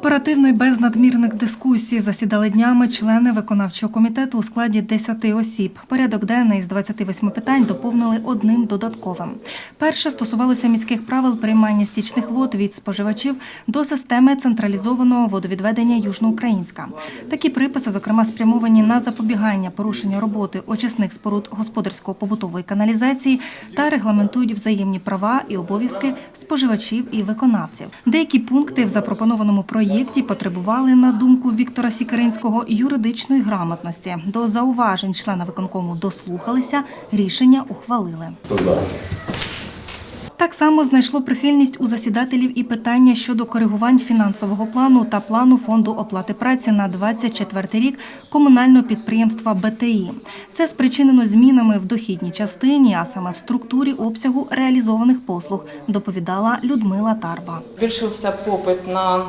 Оперативно і без надмірних дискусій засідали днями члени виконавчого комітету у складі 10 осіб. Порядок денний з 28 питань доповнили одним додатковим. Перше стосувалося міських правил приймання стічних вод від споживачів до системи централізованого водовідведення Южноукраїнська. Такі приписи, зокрема, спрямовані на запобігання порушення роботи очисних споруд господарсько-побутової каналізації та регламентують взаємні права і обов'язки споживачів і виконавців. Деякі пункти в запропонованому проєкті потребували, на думку Віктора Сікеринського, юридичної грамотності. До зауважень члена виконкому дослухалися, рішення ухвалили. Так само знайшло прихильність у засідателів і питання щодо коригувань фінансового плану та плану фонду оплати праці на 24 рік комунального підприємства БТІ. Це спричинено змінами в дохідній частині, а саме в структурі обсягу реалізованих послуг, доповідала Людмила Тарба. Збільшився попит на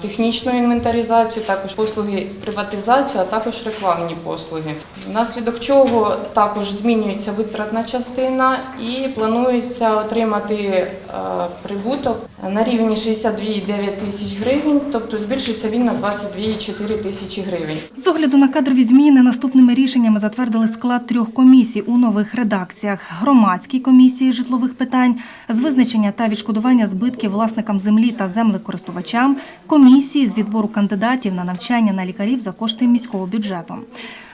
технічну інвентаризацію, також послуги приватизацію, а також рекламні послуги. Внаслідок чого також змінюється витратна частина і планується отримати прибуток на рівні 62,9 тисяч гривень, тобто збільшиться він на 22,4 тисячі гривень. З огляду на кадрові зміни наступними рішеннями затвердили склад трьох комісій у нових редакціях: громадській комісії житлових питань з визначення та відшкодування збитків власникам землі та землекористувачам, комісії з відбору кандидатів на навчання на лікарів за кошти міського бюджету.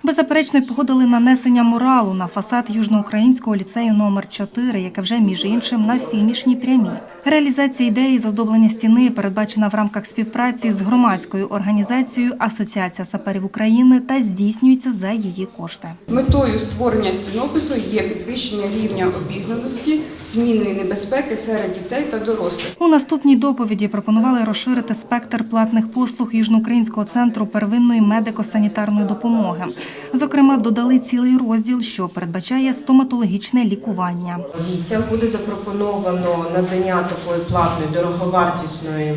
Беззаперечно погодили нанесення муралу на фасад южноукраїнського ліцею номер 4 яке вже між іншим на фінішній прямій. Реалізація ідеї з оздоблення стіни передбачена в рамках співпраці з громадською організацією Асоціація саперів України та здійснюється за її кошти. Метою створення стінопису є підвищення рівня обізнаності, зміною небезпеки серед дітей та дорослих. У наступній доповіді пропонували розширити спектр платних послуг Южноукраїнського центру первинної медико-санітарної допомоги. Зокрема, додали цілий розділ, що передбачає стоматологічне лікування. Дітям буде запропоновано надання такої платної дороговартісної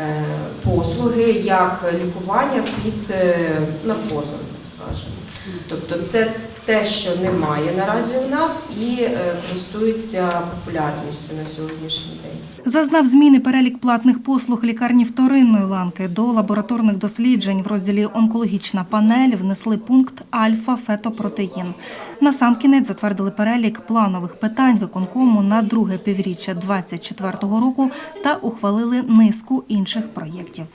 е, послуги, як лікування під е, наркозом, скажемо. Тобто це те, що немає наразі у нас і е, користується популярністю на сьогоднішній день. Зазнав зміни перелік платних послуг лікарні вторинної ланки до лабораторних досліджень в розділі онкологічна панель внесли пункт альфа-фетопротеїн. Насамкінець затвердили перелік планових питань виконкому на друге півріччя 2024 року та ухвалили низку інших проєктів.